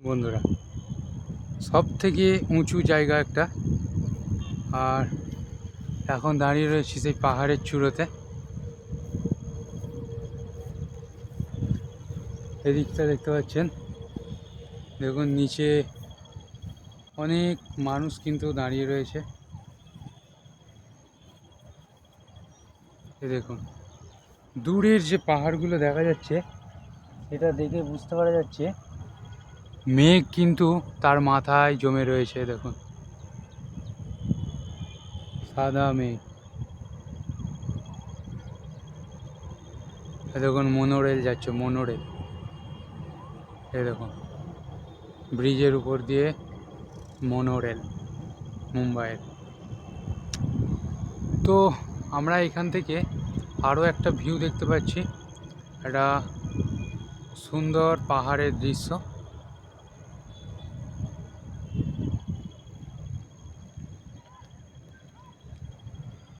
বন্ধুরা সব থেকে উঁচু জায়গা একটা। আর এখন দাঁড়িয়ে রয়েছি সেই পাহাড়ের চূড়োতে। এদিকটা দেখতে পাচ্ছেন? দেখুন, নিচে অনেক মানুষ কিন্তু দাঁড়িয়ে রয়েছে। দেখুন, দূরের যে পাহাড়গুলো দেখা যাচ্ছে এটা দেখে বুঝতে পারা যাচ্ছে মেঘ কিন্তু তার মাথায় জমে রয়েছে, দেখুন। সাদা মেঘ। দেখুন মনোরেল যাচ্ছে মনোরেল এ দেখুন, ব্রিজের উপর দিয়ে মনোরেল মুম্বাইয়ের। তো আমরা এখান থেকে আরও একটা ভিউ দেখতে পাচ্ছি। একটা সুন্দর পাহাড়ের দৃশ্য।